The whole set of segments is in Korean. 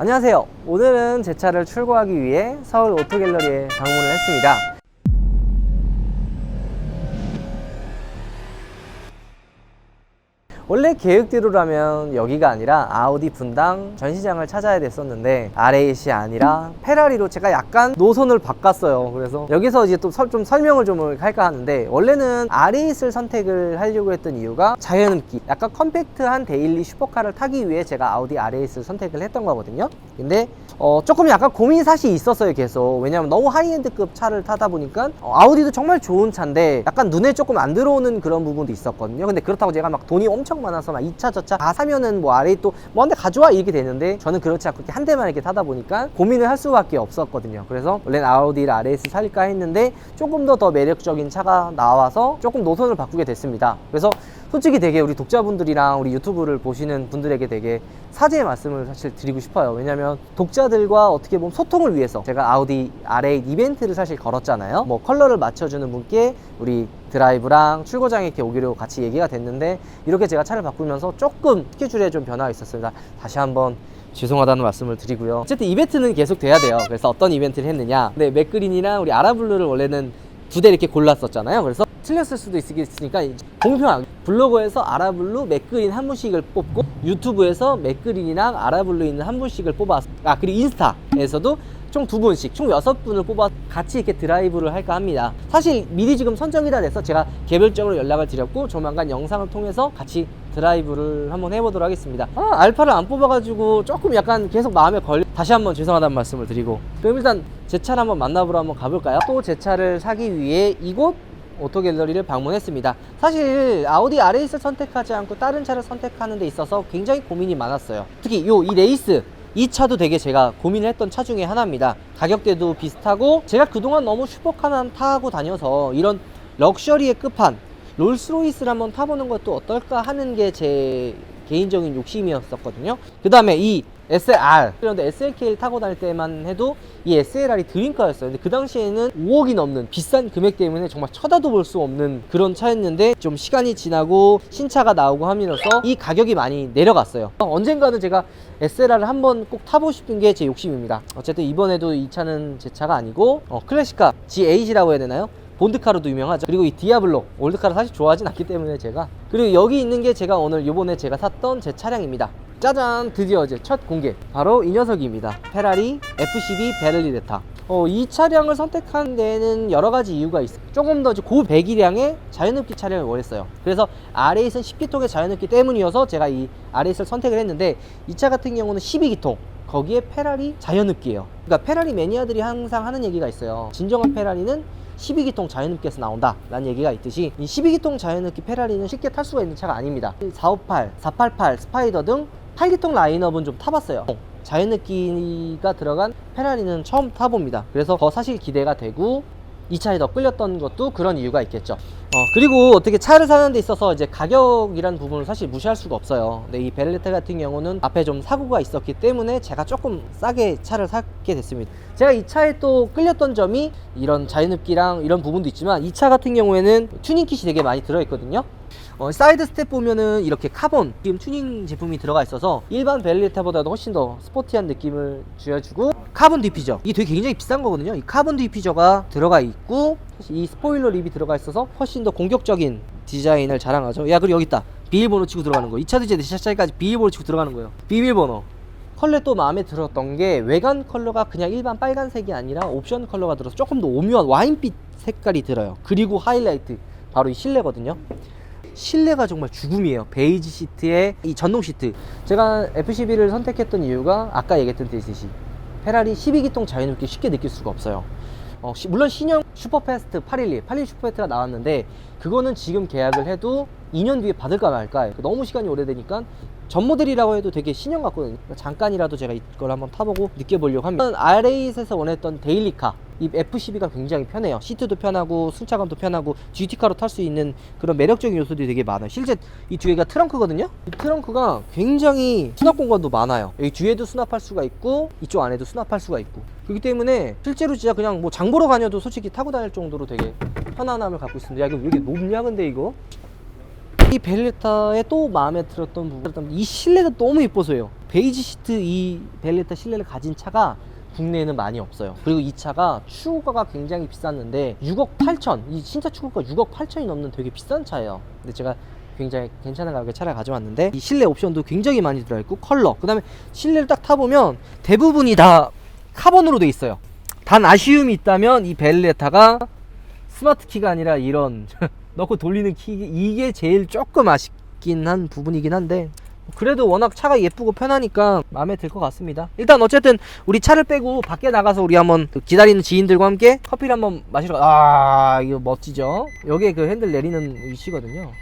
안녕하세요. 오늘은 제 차를 출고하기 위해 서울 오토갤러리에 방문을 했습니다. 원래 계획대로라면 여기가 아니라 아우디 분당 전시장을 찾아야 됐었는데 R8이 아니라 페라리로 제가 약간 노선을 바꿨어요. 그래서 여기서 이제 또 좀 설명을 좀 할까 하는데 원래는 R8을 선택을 하려고 했던 이유가 자연흡기, 약간 컴팩트한 데일리 슈퍼카를 타기 위해 제가 아우디 R8을 선택을 했던 거거든요. 근데 어, 조금 약간 고민이 사실 있었어요, 계속. 왜냐면 너무 하이엔드급 차를 타다 보니까 어, 아우디도 정말 좋은 차인데 약간 눈에 조금 안 들어오는 그런 부분도 있었거든요. 근데 그렇다고 제가 막 돈이 엄청 많아서 막이차저차 다 사면은 뭐 아래 또뭐 한대 가져와 이렇게 되는데 저는 그렇지 않고 이렇게 한 대만 이렇게 타다 보니까 고민을 할 수밖에 없었거든요. 그래서 원래는 아우디를 RS 살까 했는데 조금 더 더 매력적인 차가 나와서 조금 노선을 바꾸게 됐습니다. 그래서 솔직히 되게 우리 독자분들이랑 우리 유튜브를 보시는 분들에게 되게 사죄의 말씀을 사실 드리고 싶어요. 왜냐면 독자들과 어떻게 보면 소통을 위해서 제가 아우디 R8 이벤트를 사실 걸었잖아요. 뭐 컬러를 맞춰주는 분께 우리 드라이브랑 출고장에 이렇게 오기로 같이 얘기가 됐는데 이렇게 제가 차를 바꾸면서 조금 스케줄에 좀 변화가 있었습니다. 다시 한번 죄송하다는 말씀을 드리고요. 어쨌든 이벤트는 계속 돼야 돼요. 그래서 어떤 이벤트를 했느냐. 네, 맥그린이랑 우리 아라블루를 원래는 두 대 이렇게 골랐었잖아요. 그래서 틀렸을 수도 있으니까 공평하게 블로그에서 아라블루 맥그린 한 분씩을 뽑고 유튜브에서 맥그린이랑 아라블루 있는 한 분씩을 뽑았어. 아 그리고 인스타에서도 총 두 분씩 총 여섯 분을 뽑아 같이 이렇게 드라이브를 할까 합니다. 사실 미리 지금 선정이 다 돼서 제가 개별적으로 연락을 드렸고 조만간 영상을 통해서 같이 드라이브를 한번 해보도록 하겠습니다. 아, 알파를 안 뽑아가지고 조금 약간 계속 마음에 걸려. 다시 한번 죄송하다는 말씀을 드리고. 그럼 일단 제 차를 한번 만나보러 한번 가볼까요? 또 제 차를 사기 위해 이곳 오토 갤러리를 방문했습니다. 사실 아우디 R8을 선택하지 않고 다른 차를 선택하는 데 있어서 굉장히 고민이 많았어요. 특히 요 이 레이스 이 차도 되게 제가 고민을 했던 차 중에 하나입니다. 가격대도 비슷하고 제가 그동안 너무 슈퍼카만 타고 다녀서 이런 럭셔리의 끝판 롤스로이스를 한번 타보는 것도 어떨까 하는 게 제 개인적인 욕심이었었거든요. 그 다음에 이 SLR 그런데 SLK를 타고 다닐 때만 해도 이 SLR이 드림카였어요. 근데 그 당시에는 5억이 넘는 비싼 금액 때문에 정말 쳐다도 볼 수 없는 그런 차였는데 좀 시간이 지나고 신차가 나오고 함으로써 이 가격이 많이 내려갔어요. 언젠가는 제가 SLR을 한번 꼭 타보고 싶은 게 제 욕심입니다. 어쨌든 이번에도 이 차는 제 차가 아니고 어, 클래식카 G8이라고 해야 되나요? 본드카로도 유명하죠. 그리고 이 디아블로 올드카를 사실 좋아하진 않기 때문에 제가 그리고 여기 있는 게 제가 오늘 요번에 제가 샀던 제 차량입니다. 짜잔 드디어 이제 첫 공개 바로 이 녀석입니다. 페라리 F12 베를리레타. 어, 이 차량을 선택한 데는 여러 가지 이유가 있어요. 조금 더 고 배기량의 자연흡기 차량을 원했어요. 그래서 R8은 10기통의 자연흡기 때문이어서 제가 이 R8을 선택을 했는데 이 차 같은 경우는 12기통. 거기에 페라리 자연흡기예요. 그러니까 페라리 매니아들이 항상 하는 얘기가 있어요. 진정한 페라리는 12기통 자연흡기에서 나온다 라는 얘기가 있듯이 이 12기통 자연흡기 페라리는 쉽게 탈 수가 있는 차가 아닙니다 458, 488, 스파이더 등 8기통 라인업은 좀 타봤어요 자연흡기가 들어간 페라리는 처음 타봅니다 그래서 더 사실 기대가 되고 이 차에 더 끌렸던 것도 그런 이유가 있겠죠. 어, 그리고 어떻게 차를 사는 데 있어서 이제 가격이라는 부분을 사실 무시할 수가 없어요. 근데 이 베를레타 같은 경우는 앞에 좀 사고가 있었기 때문에 제가 조금 싸게 차를 사게 됐습니다. 제가 이 차에 또 끌렸던 점이 이런 자연흡기랑 이런 부분도 있지만 이 차 같은 경우에는 튜닝 킷이 되게 많이 들어있거든요. 어, 사이드 스텝 보면은 이렇게 카본 지금 튜닝 제품이 들어가 있어서 일반 벨리타보다도 훨씬 더 스포티한 느낌을 주어주고 카본 디피저. 이게 되게 굉장히 비싼 거거든요. 이 카본 디피저가 들어가 있고 이 스포일러 립이 들어가 있어서 훨씬 더 공격적인 디자인을 자랑하죠. 야 그리고 여기 있다. 비밀번호 치고 들어가는 거이 차도 이제 내 차까지 비밀번호 치고 들어가는 거예요. 비밀번호. 컬러 또 마음에 들었던 게 외관 컬러가 그냥 일반 빨간색이 아니라 옵션 컬러가 들어서 조금 더 오묘한 와인빛 색깔이 들어요. 그리고 하이라이트. 바로 이 실내거든요 실내가 정말 죽음이에요. 베이지 시트에 이 전동 시트. 제가 F12를 선택했던 이유가 아까 얘기했던 듯이 페라리 12기통 자연흡기 쉽게 느낄 수가 없어요. 어, 시- 물론 신형 슈퍼패스트 812, 812 슈퍼패스트가 나왔는데 그거는 지금 계약을 해도 2년 뒤에 받을까 말까 너무 시간이 오래되니까 전 모델이라고 해도 되게 신형 같거든요. 그러니까 잠깐이라도 제가 이걸 한번 타보고 느껴보려고 합니다. R8에서 원했던 데일리카 이 F12가 굉장히 편해요. 시트도 편하고 승차감도 편하고 GT카로 탈 수 있는 그런 매력적인 요소들이 되게 많아요. 실제 이 뒤에가 트렁크거든요. 이 트렁크가 굉장히 수납 공간도 많아요. 여기 뒤에도 수납할 수가 있고 이쪽 안에도 수납할 수가 있고 그렇기 때문에 실제로 진짜 그냥 뭐 장 보러 다녀도 솔직히 타고 다닐 정도로 되게 편안함을 갖고 있습니다. 야 이거 왜 이렇게 높냐 근데 이거 이 벨레타의 또 마음에 들었던 부분 이 실내가 너무 예뻐서요. 베이지 시트 이 벨레타 실내를 가진 차가 국내에는 많이 없어요. 그리고 이 차가 추구가가 굉장히 비쌌는데 6억 8천 이 신차 추구가 6억 8천이 넘는 되게 비싼 차예요. 근데 제가 굉장히 괜찮은 가격에 차를 가져왔는데 이 실내 옵션도 굉장히 많이 들어있고 컬러 그 다음에 실내를 딱 타보면 대부분이 다 카본으로 돼 있어요. 단 아쉬움이 있다면 이 벨레타가 스마트 키가 아니라 이런 넣고 돌리는 키 이게 제일 조금 아쉽긴 한 부분이긴 한데 그래도 워낙 차가 예쁘고 편하니까 마음에 들 것 같습니다. 일단 어쨌든 우리 차를 빼고 밖에 나가서 우리 한번 그 기다리는 지인들과 함께 커피를 한번 마시러 가. 아 이거 멋지죠? 여기에 그 핸들 내리는 위치거든요.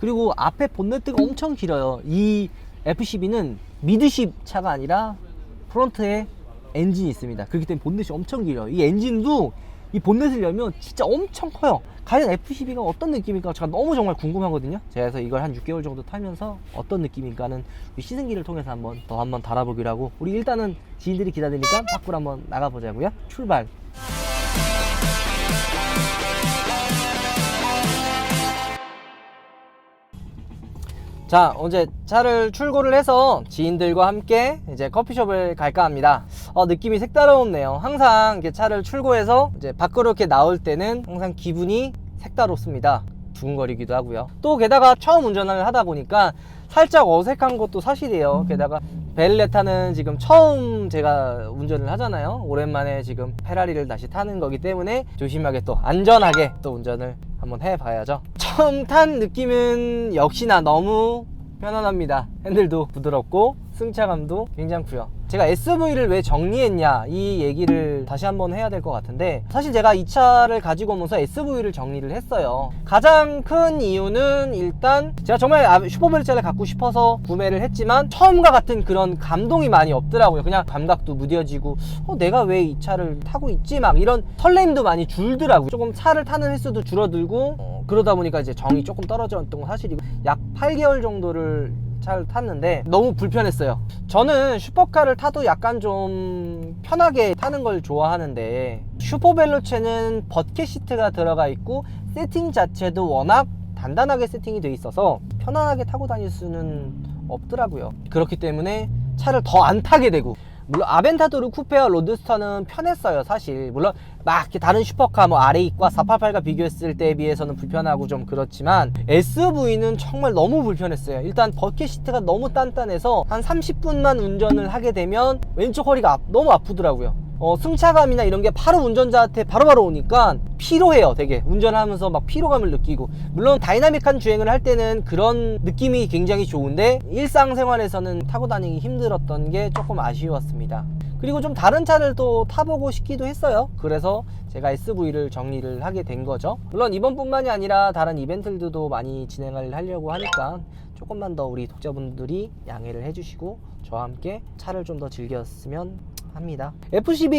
그리고 앞에 본네트가 엄청 길어요. 이 F12는 미드십 차가 아니라 프론트에 엔진이 있습니다. 그렇기 때문에 본넷이 엄청 길어요. 이 엔진도 이 본넷을 열면 진짜 엄청 커요. 과연 F12가 어떤 느낌일까 제가 너무 정말 궁금하거든요. 그래서 이걸 한 6개월 정도 타면서 어떤 우리 시승기를 통해서 한번 더 한번 달아보기로 하고 우리 일단은 지인들이 기다리니까 밖으로 한번 나가보자고요. 출발. 자, 이제 차를 출고를 해서 지인들과 함께 이제 커피숍을 갈까 합니다. 어, 느낌이 색다르네요. 항상 이렇게 차를 출고해서 이제 밖으로 이렇게 나올 때는 항상 기분이 색다롭습니다. 두근거리기도 하고요. 또 게다가 처음 운전을 하다 보니까 살짝 어색한 것도 사실이에요. 게다가 벨레타는 지금 처음 제가 운전을 하잖아요. 오랜만에 지금 페라리를 다시 타는 거기 때문에 조심하게 또 안전하게 또 운전을 한번 해봐야죠. 처음 탄 느낌은 역시나 너무 편안합니다. 핸들도 부드럽고 승차감도 괜찮고요. 제가 SV를 왜 정리했냐 이 얘기를 다시 한번 해야 될 것 같은데 사실 제가 이 차를 가지고 오면서 SV를 정리를 했어요. 가장 큰 이유는 일단 제가 정말 아- 슈퍼벨트를 갖고 싶어서 구매를 했지만 처음과 같은 그런 감동이 많이 없더라고요. 그냥 감각도 무뎌지고 어, 내가 왜 이 차를 타고 있지 막 이런 설렘도 많이 줄더라고요. 조금 차를 타는 횟수도 줄어들고 어, 그러다 보니까 이제 정이 조금 떨어졌던 건 사실이고 약 8개월 정도를 차를 탔는데 너무 불편했어요. 저는 슈퍼카를 타도 약간 좀 편하게 타는 걸 좋아하는데 슈퍼벨로체는 버켓 시트가 들어가 있고 세팅 자체도 워낙 단단하게 세팅이 돼 있어서 편안하게 타고 다닐 수는 없더라고요. 그렇기 때문에 차를 더 안 타게 되고 물론 아벤타도르 쿠페와 로드스터는 편했어요 사실. 물론 막 다른 슈퍼카 뭐 RA8과 488과 비교했을 때에 비해서는 불편하고 좀 그렇지만 SV는 정말 너무 불편했어요. 일단 버켓 시트가 너무 단단해서 한 30분만 운전을 하게 되면 왼쪽 허리가 아- 너무 아프더라고요 어, 승차감이나 이런 게 바로 운전자한테 바로 바로 오니까 피로해요 되게. 운전하면서 막 피로감을 느끼고. 물론 다이나믹한 주행을 할 때는 그런 느낌이 굉장히 좋은데 일상생활에서는 타고 다니기 힘들었던 게 조금 아쉬웠습니다. 그리고 좀 다른 차를 또 타보고 싶기도 했어요. 그래서 제가 SV를 정리를 하게 된 거죠. 물론 이번뿐만이 아니라 다른 이벤트들도 많이 진행을 하려고 하니까 조금만 더 우리 독자분들이 양해를 해주시고 저와 함께 차를 좀 더 즐겼으면 합니다. F12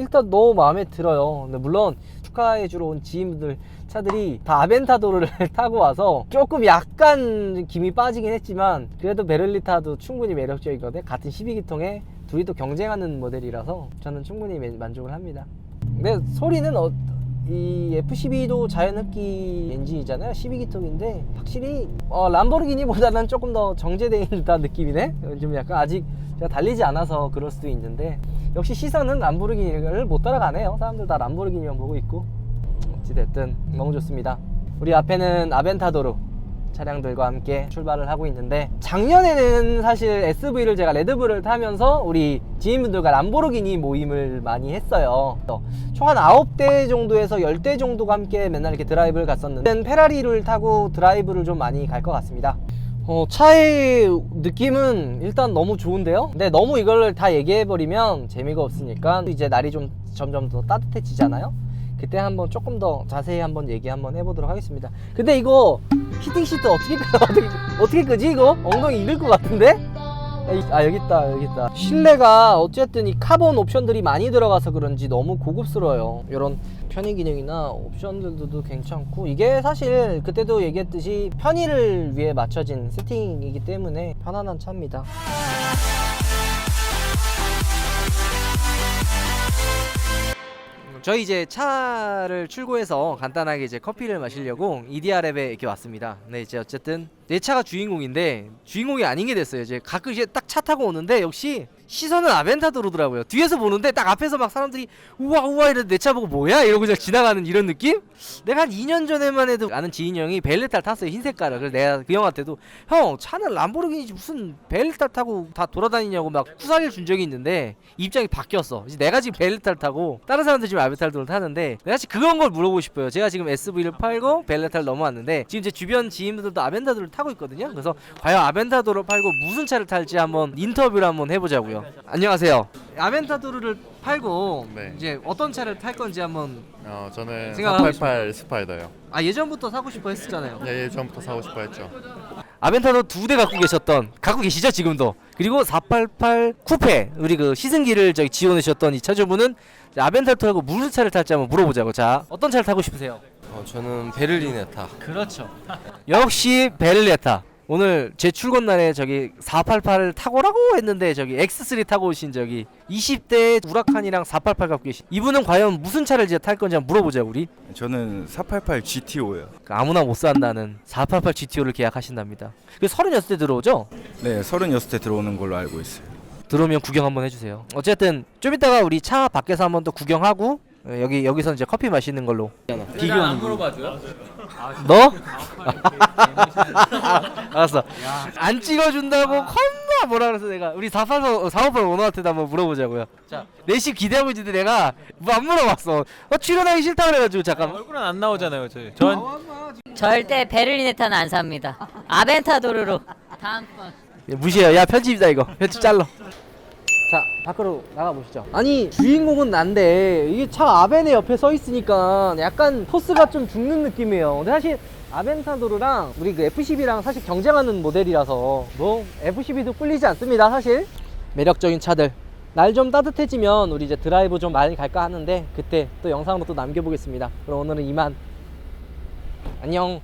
일단 너무 마음에 들어요. 근데 물론 축하해 주러 온 지인분들 차들이 다 아벤타도르를 타고 와서 조금 약간 김이 빠지긴 했지만 그래도 베를리타도 충분히 매력적이거든요. 같은 12기통에 둘이 또 경쟁하는 모델이라서 저는 충분히 매- 만족을 합니다. 근데 소리는 어, 이 F12도 자연흡기 엔진이잖아요. 12기통인데 확실히 어, 람보르기니보다는 조금 더 정제되어 있다는 느낌이네. 좀 약간 아직 제가 달리지 않아서 그럴 수도 있는데 역시 시선은 람보르기니를 못 따라가네요. 사람들 다 람보르기니만 보고 있고 어찌됐든 너무 좋습니다. 우리 앞에는 아벤타도르 차량들과 함께 출발을 하고 있는데 작년에는 사실 SV를 제가 레드불을 타면서 우리 지인분들과 람보르기니 모임을 많이 했어요 총 한 9대 정도에서 10대 정도가 함께 맨날 이렇게 드라이브를 갔었는데 페라리를 타고 드라이브를 좀 많이 갈 것 같습니다 어, 차의 느낌은 일단 너무 좋은데요? 근데 너무 이걸 다 얘기해버리면 재미가 없으니까 이제 날이 좀 점점 더 따뜻해지잖아요? 그때 한번 조금 더 자세히 한번 얘기 한번 해보도록 하겠습니다. 근데 이거 히팅 시트 어떻게 끄- 어떻게 어떻게 끄지 이거 엉덩이 익을 것 같은데? 아, 이- 아 여기 있다 여기 있다. 실내가 어쨌든 이 카본 옵션들이 많이 들어가서 그런지 너무 고급스러워요. 이런 편의 기능이나 옵션들도 괜찮고 이게 사실 그때도 얘기했듯이 편의를 위해 맞춰진 세팅이기 때문에 편안한 차입니다. 저희 이제 차를 출고해서 간단하게 이제 커피를 마시려고 이디아랩에 이렇게 왔습니다. 네, 이제 어쨌든 내 차가 주인공인데 주인공이 아닌 게 됐어요. 이제 가끔 이제 딱 차 타고 오는데 역시 시선은 아벤타도로더라고요. 뒤에서 보는데 딱 앞에서 막 사람들이 우와 우와 이러는데 내차 보고 뭐야 이러고 그냥 지나가는 이런 느낌? 내가 한 2년 전에만 해도 아는 지인 형이 벨레타를 탔어요 흰 색깔을. 그래서 내가 그 형한테도 형 차는 람보르기니지 무슨 벨레타 타고 다 돌아다니냐고 막 후사를 준 적이 있는데 입장이 바뀌었어. 이제 내가 지금 벨레타를 타고 다른 사람들 지금 아벤타도를 타는데 내가 지금 그런 걸 물어보고 싶어요. 제가 지금 SV를 팔고 벨레타를 넘어왔는데 지금 제 주변 지인들도 아벤타도를 타고 있거든요. 그래서 과연 아벤타도를 팔고 무슨 차를 탈지 한번 인터뷰를 한번 해보자고요. 안녕하세요. 아벤타도를 팔고 네. 이제 어떤 차를 탈 건지 한번 어, 저는 생각하고 488 스파이더요. 아 예전부터 사고 싶어 했었잖아요. 예, 예전부터 사고 싶어 했죠. 아벤타도 두 대 갖고 계셨던 갖고 계시죠 지금도 그리고 488 쿠페 우리 그 시승기를 저기 지원해 주셨던 이 차주분은 이제 아벤타도하고 무슨 차를 탈지 한번 물어보자고 자 어떤 차를 타고 싶으세요? 어, 저는 베를리네타. 그렇죠 역시 베를레타 오늘 제 출근 날에 저기 488을 타고라고 했는데 저기 X3 타고 오신 저기 20대 우라칸이랑 488 갖고 계신 이분은 과연 무슨 차를 이제 탈 건지 한번 물어보자 우리 저는 488 GTO요. 그 아무나 못 산다는 488 GTO를 계약하신답니다 그 36대 들어오죠? 네, 36대 들어오는 걸로 알고 있어요. 들어오면 구경 한번 해주세요. 어쨌든 좀 이따가 우리 차 밖에서 한번 또 구경하고 어, 여기 여기서 이제 커피 마시는 걸로. 비교하는 거. 물어봐줘요? 너? 알았어. 안 찍어준다고 겁나 뭐라 그래서 내가 우리 488 458 오너한테도 한번 물어보자고요. 자, 내시 기대하고 있는데 내가 뭐 안 물어봤어. 어, 출연하기 싫다 그래가지고 잠깐. 얼굴은 안 나오잖아요, 저희. 전 절대 베를리네타는 안 삽니다. 아벤타도르로 다음 번 무시해요. 야 편집이다 이거. 편집 잘라. 자 밖으로 나가 보시죠. 아니 주인공은 난데 이게 차 아벤의 옆에 서 있으니까 약간 포스가 좀 죽는 느낌이에요. 근데 사실 아벤타도르랑 우리 그 F12랑 사실 경쟁하는 모델이라서 뭐 F12도 꿀리지 않습니다. 사실 매력적인 차들. 날 좀 따뜻해지면 우리 이제 드라이브 좀 많이 갈까 하는데 그때 또 영상으로 또 남겨보겠습니다. 그럼 오늘은 이만. 안녕.